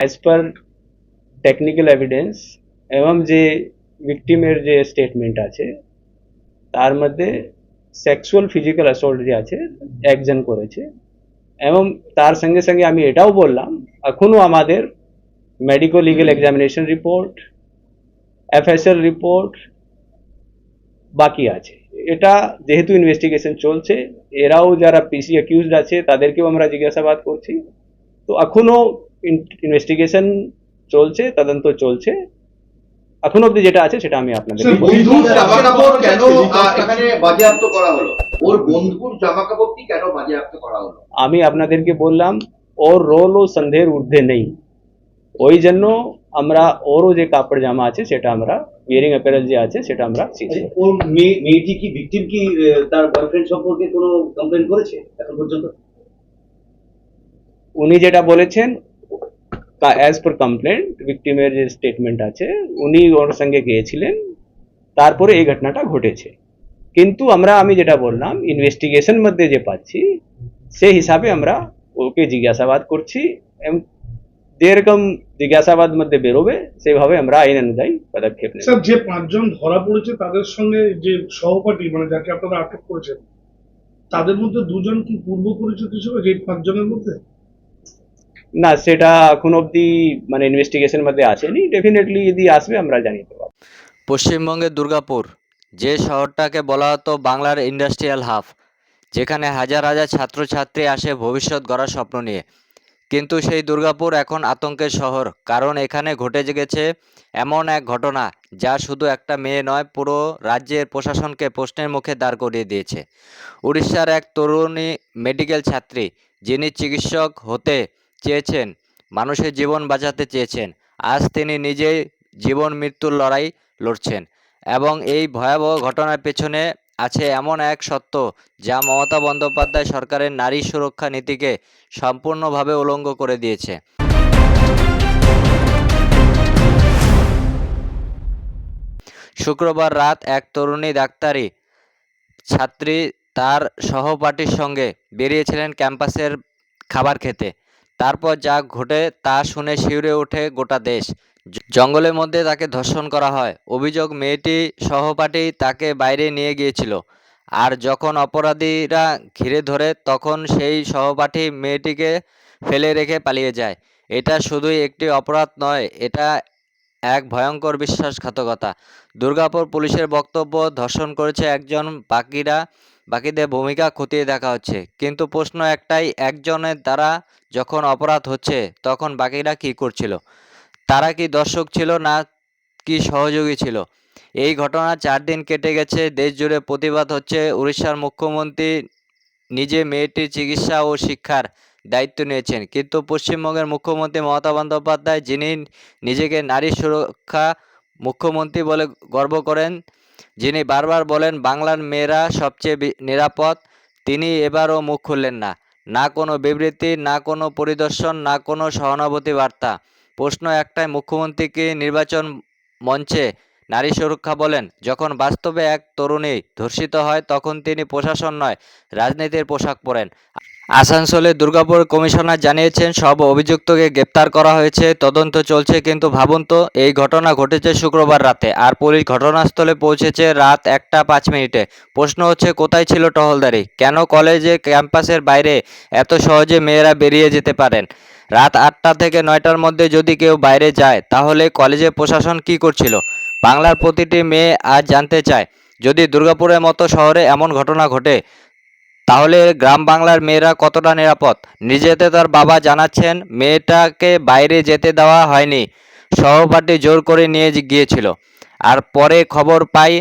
As per technical evidence এবং যে ভিকটিমের যে স্টেটমেন্ট আছে, তার মধ্যে সেক্সুয়াল ফিজিক্যাল অ্যাসল্ট যে আছে, একজন করেছে। এবং তার সঙ্গে সঙ্গে আমি এটাও বললাম, এখনও আমাদের medico legal examination report FSL report বাকি আছে। এটা যেহেতু ইনভেস্টিগেশন চলছে, এরাও যারা পিসি অ্যাকিউজড আছে, তাদেরকেও আমরা জিজ্ঞাসাবাদ করছি। তো এখনও ইনভেস্টিগেশন চলছে তদন্ত চলছে। এখন অবধি যেটা আছে সেটা আমি আপনাদের স্যার, বন্ধুর জামা কাপড় কেন এখানে বাজেয়াপ্ত করা হলো? ওর বন্ধুর জামা কাপড়টি কেন বাজেয়াপ্ত করা হলো? আমি আপনাদেরকে বললাম ওর রোল ও সন্দেহের ঊর্ধ্বে নেই। ওই জন্য আমরা ওরও যে কাপড় জামা আছে সেটা আমরা বিয়ারিং অ্যাপারেল যে আছে সেটা আমরা সিজ করি। ওর মেয়ে মেয়েটি কি ভিকটিম কি তার বয়ফ্রেন্ড সম্পর্কে কোনো কমপ্লেন করেছে এখন পর্যন্ত? উনি যেটা বলেছেন অ্যাজ পার কমপ্লেন্ট ভিকটিমের যে স্টেটমেন্ট আছে, উনি ওর সঙ্গে গিয়েছিলেন। তারপরে এই ঘটনাটা ঘটেছে। কিন্তু আমরা, আমি যেটা বললাম ইনভেস্টিগেশন মধ্যে যে পাচ্ছি সেই হিসাবে আমরা ওকে জিজ্ঞাসাবাদ করছি যেরকম জিজ্ঞাসাবাদ মধ্যে বেরোবে, সেভাবে আমরা আইন অনুযায়ী পদক্ষেপ যে পাঁচজন ধরা পড়েছে, তাদের সঙ্গে যে সহপাঠী মানে যাকে আপনারা আটক করেছেন, তাদের মধ্যে দুজন কি পূর্ব পরিচিত ছিল যে পাঁচজনের মধ্যে? না, সেটা এখন অবধি মানে ইনভেস্টিগেশন মধ্যে আসেনি। ডেফিনেটলি যদি আসবে, আমরা জানিয়ে দেবো। পশ্চিমবঙ্গের দুর্গাপুর, যে শহরটাকে বলা হতো বাংলার ইন্ডাস্ট্রিয়াল হাফ যেখানে হাজার হাজার ছাত্রছাত্রী আসে ভবিষ্যৎ গড়ার স্বপ্ন নিয়ে। কিন্তু সেই দুর্গাপুর এখন আতঙ্কের শহর, কারণ এখানে ঘটে গেছে এমন এক ঘটনা, যা শুধু একটা মেয়ে নয়, পুরো রাজ্যের প্রশাসনকে প্রশ্নের মুখে দাঁড় করিয়ে দিয়েছে। উড়িষ্যার এক তরুণী মেডিকেল ছাত্রী, যিনি চিকিৎসক হতে চেয়েছেন, মানুষের জীবন বাঁচাতে চেয়েছেন। আজ তিনি নিজেই জীবন মৃত্যুর লড়াই লড়ছেন এবং এই ভয়াবহ ঘটনার পেছনে আছে এমন এক সত্য যা মমতা বন্দ্যোপাধ্যায় সরকারের নারী সুরক্ষা নীতিকে সম্পূর্ণভাবে উলঙ্গ করে দিয়েছে। শুক্রবার রাত এক তরুণী ডাক্তারি ছাত্রী তার সহপাঠীর সঙ্গে বেরিয়েছিলেন ক্যাম্পাসের খাবার খেতে। তারপর যা ঘটে তা শুনে শিউরে ওঠে গোটা দেশ। জঙ্গলের মধ্যে তাকে ধর্ষণ করা হয়। অভিযোগ, মেয়েটি সহপাঠী তাকে বাইরে নিয়ে গিয়েছিল। আর যখন অপরাধীরা ঘিরে ধরে, তখন সেই সহপাঠী মেয়েটিকে ফেলে রেখে পালিয়ে যায়। এটা শুধুই একটি অপরাধ নয়, এটা এক ভয়ঙ্কর বিশ্বাসঘাতকতা। দুর্গাপুর পুলিশের বক্তব্য ধর্ষণ করেছে একজন বাকিরা, বাকিদের ভূমিকা খতিয়ে দেখা হচ্ছে। কিন্তু প্রশ্ন একটাই, একজনের দ্বারা যখন অপরাধ হচ্ছে, তখন বাকিরা কি করছিল? তারা কি দর্শক ছিল না কি সহযোগী ছিল? এই ঘটনা চার দিন কেটে গেছে দেশ জুড়ে প্রতিবাদ হচ্ছে। উড়িষ্যার মুখ্যমন্ত্রী নিজে মেয়েটির চিকিৎসা ও শিক্ষার দায়িত্ব নিয়েছেন। কিন্তু পশ্চিমবঙ্গের মুখ্যমন্ত্রী মমতা বন্দ্যোপাধ্যায়, যিনি নিজেকে নারী সুরক্ষা মুখ্যমন্ত্রী বলে গর্ব করেন, যিনি বারবার বলেন, বাংলার মেয়েরা সবচেয়ে নিরাপদ। তিনি এবারও মুখ খুললেন না। না কোনো বিবৃতি, না কোনো পরিদর্শন, না কোনো সহানুভূতি বার্তা। প্রশ্ন একটাই মুখ্যমন্ত্রীকে নির্বাচন মঞ্চে নারী সুরক্ষা বলেন? যখন বাস্তবে এক তরুণী ধর্ষিত হয়, তখন তিনি প্রশাসন নয়, রাজনীতির পোশাক পরেন। আসানসোলে দুর্গাপুর কমিশনার জানিয়েছেন, সব অভিযুক্তকে গ্রেপ্তার করা হয়েছে, তদন্ত চলছে কিন্তু ভাবুন তো, এই ঘটনা ঘটেছে শুক্রবার রাতে আর পুলিশ ঘটনাস্থলে পৌঁছেছে রাত একটা পাঁচ মিনিটে। প্রশ্ন হচ্ছে, কোথায় ছিল টহলদারি? কেন কলেজে ক্যাম্পাসের বাইরে এত সহজে মেয়েরা বেরিয়ে যেতে পারেন? রাত আটটা থেকে নয়টার মধ্যে যদি কেউ বাইরে যায়, তাহলে কলেজে প্রশাসন কি করছিল? বাংলার প্রতিটি মেয়ে আজ জানতে চায়, যদি দুর্গাপুরের মতো শহরে এমন ঘটনা ঘটে তাহলে গ্রাম বাংলার মেয়েরা কতটা নিরাপদ? নিজেতে তার বাবা জানাচ্ছেন, মেয়েটাকে বাইরে যেতে দেওয়া হয়নি। সহপাঠী জোর করে নিয়ে গিয়েছিল। আর পরে খবর পাই,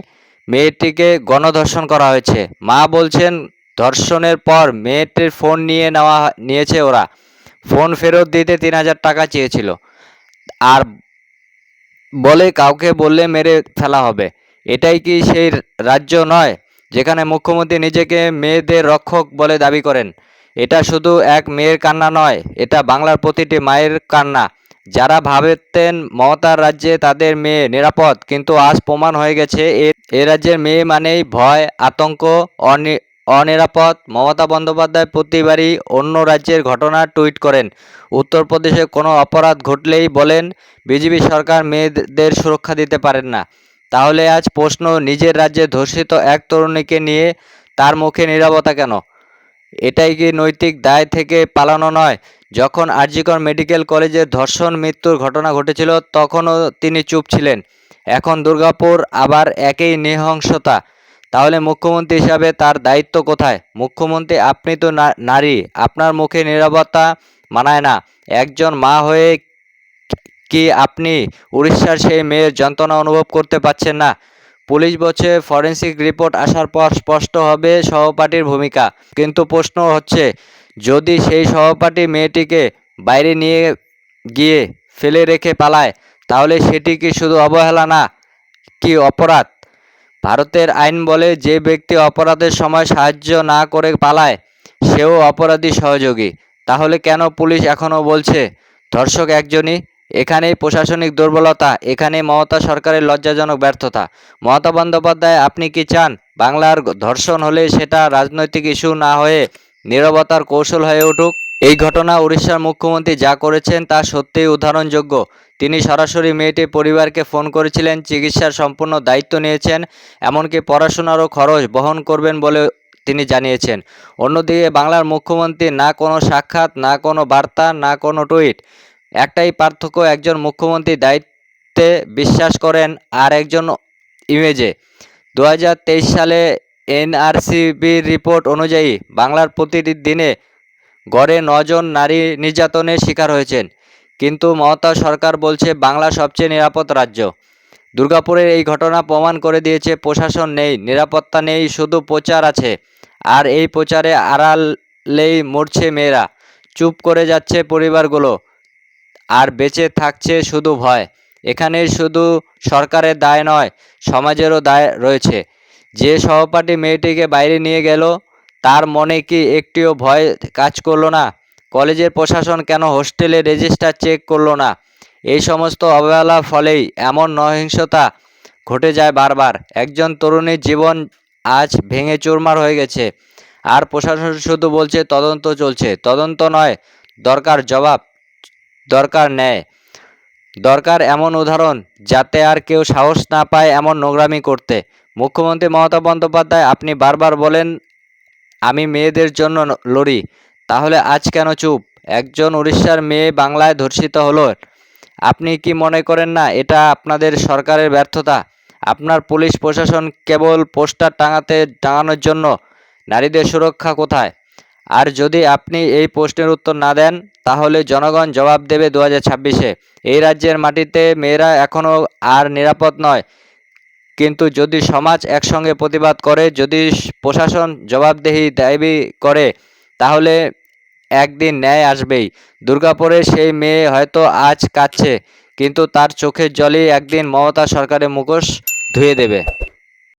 মেয়েটিকে গণধর্ষণ করা হয়েছে। মা বলছেন, ধর্ষণের পর মেয়েটির ফোন নিয়ে নেওয়া নিয়েছে ওরা। ফোন ফেরত দিতে তিন হাজার টাকা চেয়েছিল। আর বলে কাউকে বললে মেরে ফেলা হবে। এটাই কি সেই রাজ্য নয়? যেখানে মুখ্যমন্ত্রী নিজেকে মেয়েদের রক্ষক বলে দাবি করেন। এটা শুধু এক মেয়ের কান্না নয়, এটা বাংলার প্রতিটি মায়ের কান্না। যারা ভাবতেন মমতার রাজ্যে তাদের মেয়ে নিরাপদ, কিন্তু আজ প্রমাণ হয়ে গেছে এ রাজ্যের মেয়ে মানেই ভয়, আতঙ্ক, অনি, অনিরাপদ। মমতা বন্দ্যোপাধ্যায় প্রতিবারই অন্য রাজ্যের ঘটনা টুইট করেন। উত্তরপ্রদেশে কোনো অপরাধ ঘটলেই বলেন, বিজেপি সরকার মেয়েদের সুরক্ষা দিতে পারেন না। তাহলে আজ প্রশ্ন, নিজের রাজ্যে ধর্ষিত এক তরুণীকে নিয়ে তার মুখে নিরাপত্তা কেন? এটাই কি নৈতিক দায় থেকে পালানো নয়? যখন আরজিকর মেডিকেল কলেজে ধর্ষণ মৃত্যুর ঘটনা ঘটেছিল, তখনও তিনি চুপ ছিলেন। এখন দুর্গাপুর আবার একই নৃহংসতা তাহলে মুখ্যমন্ত্রী হিসাবে তার দায়িত্ব কোথায়? মুখ্যমন্ত্রী, আপনি তো নারী। আপনার মুখে নিরাপত্তা মানায় না। একজন মা হয়ে কি আপনি উড়িষ্যার সেই মেয়ের যন্ত্রণা অনুভব করতে পারছেন না? পুলিশ বলছে ফরেন্সিক রিপোর্ট আসার পর স্পষ্ট হবে সহপাঠীর ভূমিকা। কিন্তু প্রশ্ন হচ্ছে, যদি সেই সহপাঠী মেয়েটিকে বাইরে নিয়ে গিয়ে ফেলে রেখে পালায়, তাহলে সেটি কি শুধু অবহেলা না, কি অপরাধ? ভারতের আইন বলে যে ব্যক্তি অপরাধের সময় সাহায্য না করে পালায়, সেও অপরাধী সহযোগী। তাহলে কেন পুলিশ এখনও বলছে, ধর্ষক একজনই? এখানেই প্রশাসনিক দুর্বলতা, এখানেই মমতা সরকারের লজ্জাজনক ব্যর্থতা। মমতা বন্দ্যোপাধ্যায়, আপনি কি চান? বাংলার ধর্ষণ হলে সেটা রাজনৈতিক ইস্যু না হয়ে নীরবতার কৌশল হয়ে উঠুক? এই ঘটনা উড়িষ্যার মুখ্যমন্ত্রী যা করেছেন তা সত্যিই উদাহরণযোগ্য। তিনি সরাসরি মেয়েটির পরিবারকে ফোন করেছিলেন, চিকিৎসার সম্পূর্ণ দায়িত্ব নিয়েছেন, এমনকি পড়াশোনারও খরচ বহন করবেন বলে তিনি জানিয়েছেন। অন্যদিকে বাংলার মুখ্যমন্ত্রী না কোনো সাক্ষাৎ, না কোনো বার্তা, না কোনো টুইট। একটাই পার্থক্য, একজন মুখ্যমন্ত্রী দায়িত্বে বিশ্বাস করেন আর একজন ইমেজে দু হাজার তেইশ সালে এনআরসিবির রিপোর্ট অনুযায়ী বাংলার প্রতিটি দিনে গড়ে নজন নারী নির্যাতনের শিকার হয়েছেন। কিন্তু মমতা সরকার বলছে, বাংলা সবচেয়ে নিরাপদ রাজ্য। দুর্গাপুরের এই ঘটনা প্রমাণ করে দিয়েছে, প্রশাসন নেই, নিরাপত্তা নেই, শুধু প্রচার আছে। আর এই প্রচারে আড়ালেই মরছে মেয়েরা। চুপ করে যাচ্ছে পরিবারগুলো। আর বেঁচে থাকছে শুধু ভয়। এখানে শুধু সরকারের দায় নয়, সমাজেরও দায় রয়েছে। যে সহপাঠী মেয়েটিকে বাইরে নিয়ে গেল, তার মনে কি একটিও ভয় কাজ করল না? কলেজের প্রশাসন কেন হোস্টেলে রেজিস্টার চেক করল না? এই সমস্ত অবহেলার ফলেই এমন নহিংসতা ঘটে যায় বারবার। একজন তরুণীর জীবন আজ ভেঙে চুরমার হয়ে গেছে। আর প্রশাসন শুধু বলছে, তদন্ত চলছে। তদন্ত নয়, দরকার জবাব। দরকার নেয় দরকার এমন উদাহরণ যাতে আর কেউ সাহস না পায় এমন নোংরামি করতে। মুখ্যমন্ত্রী মমতা বন্দ্যোপাধ্যায়, আপনি বারবার বলেন, আমি মেয়েদের জন্য লড়ি। তাহলে আজ কেন চুপ? একজন উড়িষ্যার মেয়ে বাংলায় ধর্ষিত হলো। আপনি কি মনে করেন না এটা আপনাদের সরকারের ব্যর্থতা? আপনার পুলিশ প্রশাসন কেবল পোস্টার টাঙাতে, টাঙানোর জন্য? নারীদের সুরক্ষা কোথায়? আর যদি আপনি এই প্রশ্নের উত্তর না দেন, তাহলে জনগণ জবাব দেবে দু হাজার ছাব্বিশে। এই রাজ্যের মাটিতে মেয়েরা এখনও আর নিরাপদ নয়। কিন্তু যদি সমাজ একসঙ্গে প্রতিবাদ করে, যদি প্রশাসন জবাবদেহি দাবি করে, তাহলে একদিন ন্যায় আসবেই। দুর্গাপুরের সেই মেয়ে হয়তো আজ কাঁদছে, কিন্তু তার চোখের জলই একদিন মমতা সরকারের মুখোশ ধুয়ে দেবে।